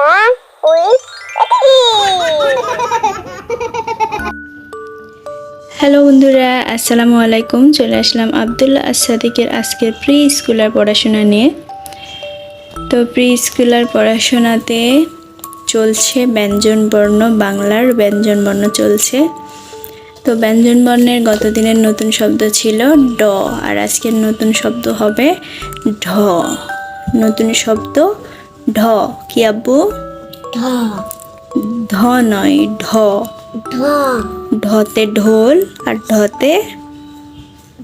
With hello বন্ধুরা, আসসালামু আলাইকুম। চলে আসলাম আবদুল্লাহ আসাদিকের আজকের প্রি স্কুলার পড়াশোনা নিয়ে। তো প্রি স্কুলার পড়াশোনাতে চলছে ব্যঞ্জন বর্ণ বাংলার ব্যঞ্জন বর্ণ চলছে। তো ব্যঞ্জন বর্ণের গত দিনের নতুন শব্দ ছিল ড, আর আজকের নতুন শব্দ হবে ঢ। নতুন শব্দ ঢ কি আব্বু? ধ ধ নয় ঢ। ধ ঢতে ঢোল আর ঢতে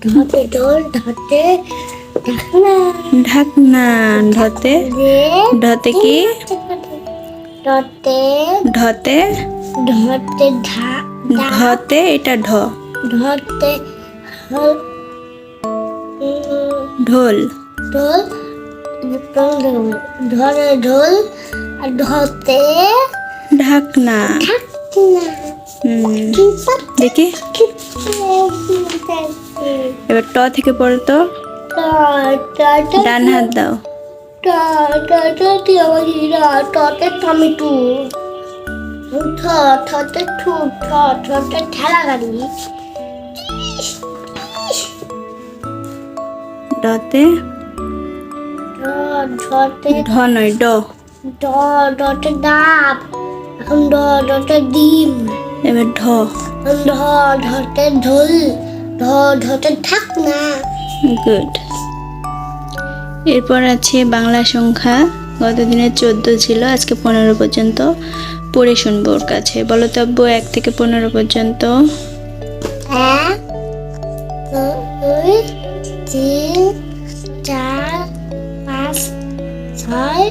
ধতে ঢোল ধতে ঢাকনা। ঢতে ঢতে কি? ঢতে ধা ধা ঢতে এটা ঢ। হল ঢোল। ঢোল। ধরে ঢোল আর ধতে ঢাকনা দেখি। এবার ট থেকে পড়ো তো। ডান হাত দাও। টমেটো ঠতে ঠু ঠতে ঠেলা গাড়ি ডতে ঢতে ঢ নয় ড। ড ডতে ডাব এখন ড ডতে ডিম। এবার ঢ। ঢ ঢতে ঢোল ঢ ঢতে ঢাকনা। গুড। এরপর আছে বাংলা সংখ্যা গত দিনে চোদ্দ ছিল আজকে পনেরো পর্যন্ত। পড়ে শুনব ওর কাছে। বলো তো আব্বু এক থেকে পনেরো পর্যন্ত। এক দুই তিন চার ছয়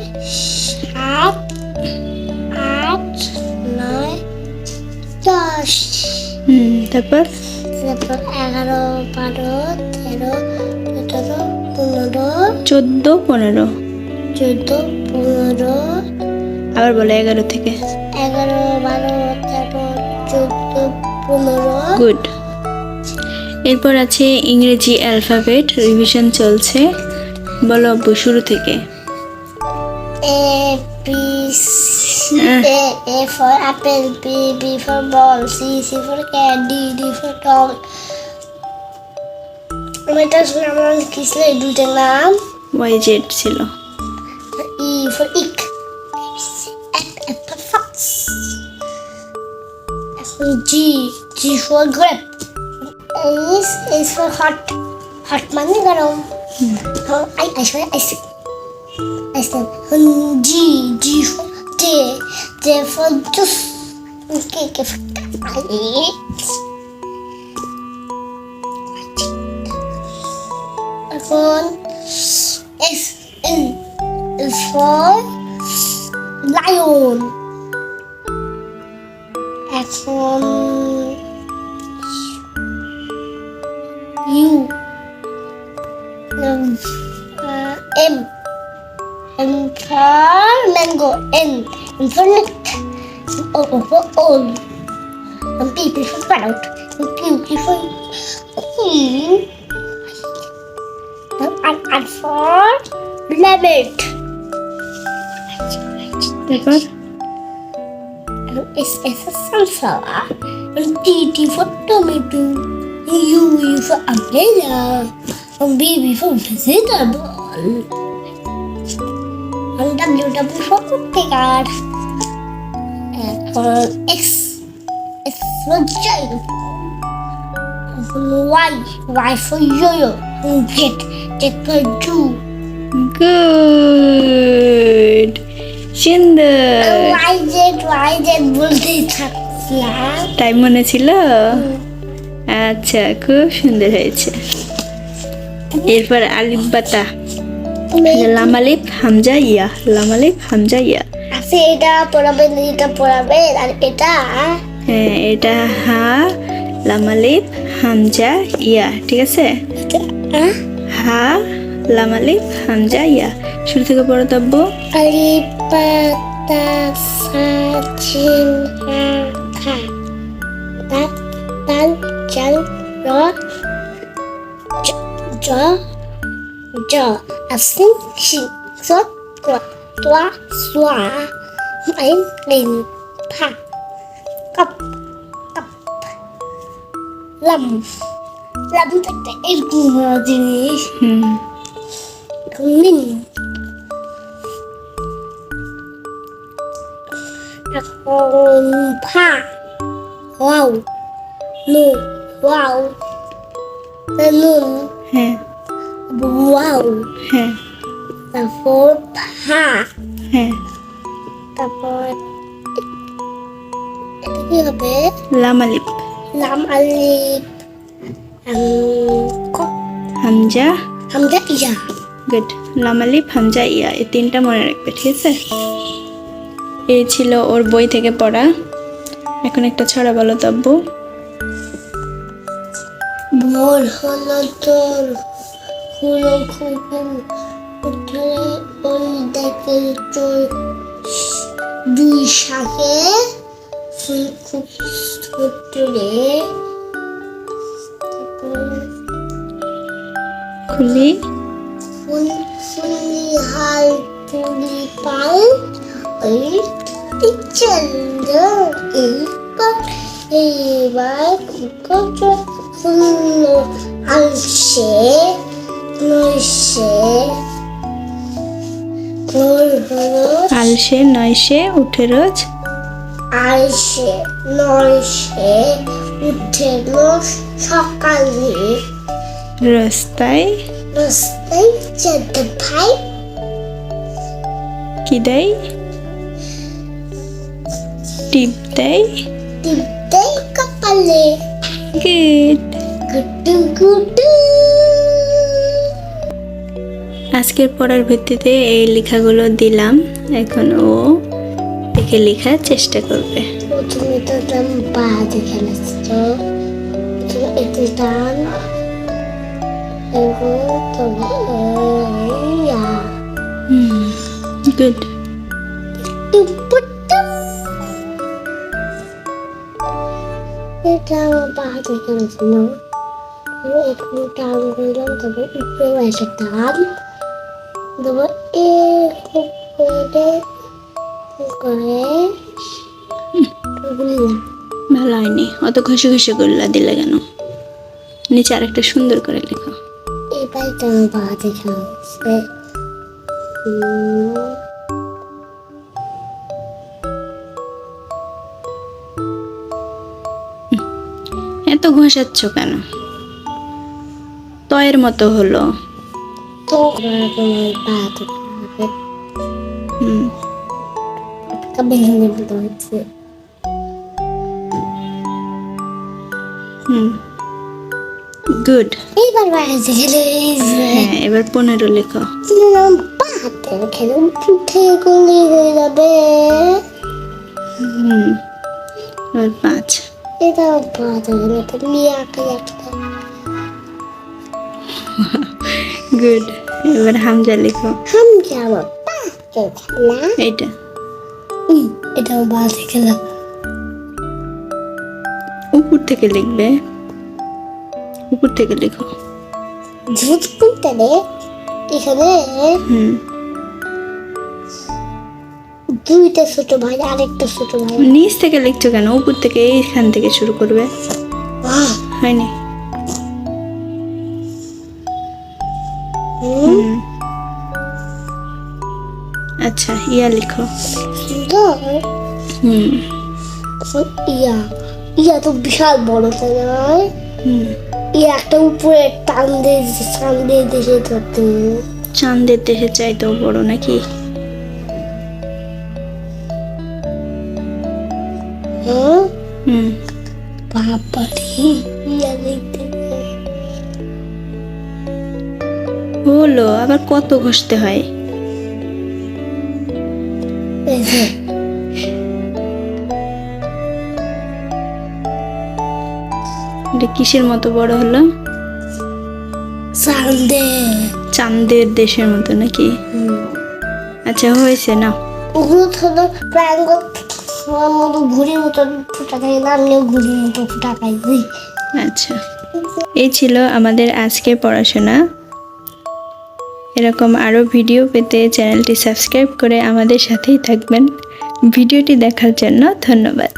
সাত আট নয় দশ তারপর? তারপর এগারো বারো তেরো সতেরো পনেরো চোদ্দ পনেরো। চোদ্দ পনেরো। আবার বলো এগারো থেকে। এগারো বারো তেরো চোদ্দ পনেরো। গুড এরপর আছে ইংরেজি অ্যালফাবেট রিভিশন চলছে। বলো শুরু থেকে। A B C Uh. A A for apple B B for ball C C for cat D D for dog এটা শুনে আমার কি ছিল এই দুইটার নাম ওয়াই জেড ছিল E for ick F F for fox এখন G G for grape H H for hot hot মানে গরম I I for ice ice G G for day day for juice K K for kite এখন S N is for lion. এখন U um, uh, M M for mango N M for nut O O for old and P P for parrot and Q Q for queen and R R for rabbit তারপর S S for sunflower and T T for tomato and U U for umbrella and B B for vegetable আমরা আর X X Sujay Y Y U U get take K to good সুন্দর Y Z Y Z বলতে থাকলাম মনে ছিল? আচ্ছা খুব সুন্দর হয়েছে। এরপর আলিফ বাতা। বাতা লামালিফ হামজা ইয়া লামালিফ হামজা ইয়া আচ্ছা এটা পড়াবেন এটা পড়াবেন আর এটা হ্যাঁ এটা হা লামালিফ হামজা ইয়া ঠিক আছে হা লামালিফ হামজা ইয়া শুরু থেকে পড়ো তব্য আলিফ পাতা সা জিম হা খা দাল দাল জাল র জ জ là xin chỉ rất của tòa xóa mấy đền thả cặp cặp lầm lầm tất cả em cùng là gì không nên con pa wow nu wow lên luôn wow হ্যাঁ। তারপর? ফা হ্যাঁ। তারপর এটা কি হবে? লামালিপ লাম আলিফ। হামজা। হামজা ইয়া। গুড লামালিপ হামজা ইয়া এই তিনটা মনে রাখবে ঠিক আছে? এই ছিল ওর বই থেকে পড়া। এখন একটা ছড়া বলো তব্বু ভোর হলো তোর হলো খুকুর উঠে ওই দেখে তোর দুই শাকে ফুল খুব ছোট রে। খুলি। ফুল ফুলি হাল পাল ওই চন্দ্র এইবার এইবার কুকুর ফুল আলসে নয়সে উঠে রোজ। আলসে উঠে রোজ সকালে। রাস্তায় রাস্তায় যেতে ভাই। কি দেয় টিপ দেয় টিপতেই কপালে। গুড গুড্ডু গুড্ডু আজকের পড়ার ভিত্তিতে এই লেখাগুলো দিলাম। এখন ও দেখে লেখার চেষ্টা করবে। প্রথমে তো পা টান গুড এটা আমার পা একটু টান করলাম এসে টান। তারপর এরকম করে করে ভালো হয়নি। অত ঘষে ঘষে করলা দিলে কেন? নিচে আরেকটা সুন্দর করে লেখো। এবার হচ্ছে এত ঘষাচ্ছ কেন? তয়ের মতো হলো। এবার হুম গুড এইবার বাইরে গেলে যে হ্যাঁ এবার পনেরো লেখো। পাতে খেলে উঠে গলি হয়ে যাবে। হুম এবার পাঁচ। এটা পাতে গেলে মিয়াকে একটা গুড এবার হামজা লেখো। হাম যাব। পাতে খেলা। উম, এটাও বাজে খেলা উপর থেকে লিখবে। উপর থেকে লেখো। ঝুট করতে এখানে হুম। দুইটা ছোট ভাই আরেকটা ছোট ভাই। নিচ থেকে লিখছো কেন? উপর থেকে এইখান থেকে শুরু করবে। হয়নি। আচ্ছা ইয়া লিখো। হুম। ইয়া ইয়া তো বিশাল বড় তাই ইয়া একটা উপরে টান দিয়ে টান দিয়ে দেখে ধরতে চাঁদের দেশে চাইতেও বড় নাকি? হ্যাঁ? হুম। বাবারে ইয়া দেখতে হলো আবার কত ঘষতে হয়? এটা কিসের মতো বড় হলো? সান্দে চাঁদের দেশের মতো নাকি? আচ্ছা হয়েছে না ওগুলো হলো ট্রায়াঙ্গল মতো ঘুড়ির মতো ফুটা থাকে না আমিও ঘুড়ির মতো ফুটা খাই আচ্ছা। এই ছিল আমাদের আজকের পড়াশোনা। এরকম আরও ভিডিও পেতে চ্যানেলটি সাবস্ক্রাইব করে আমাদের সাথেই থাকবেন। ভিডিওটি দেখার জন্য ধন্যবাদ।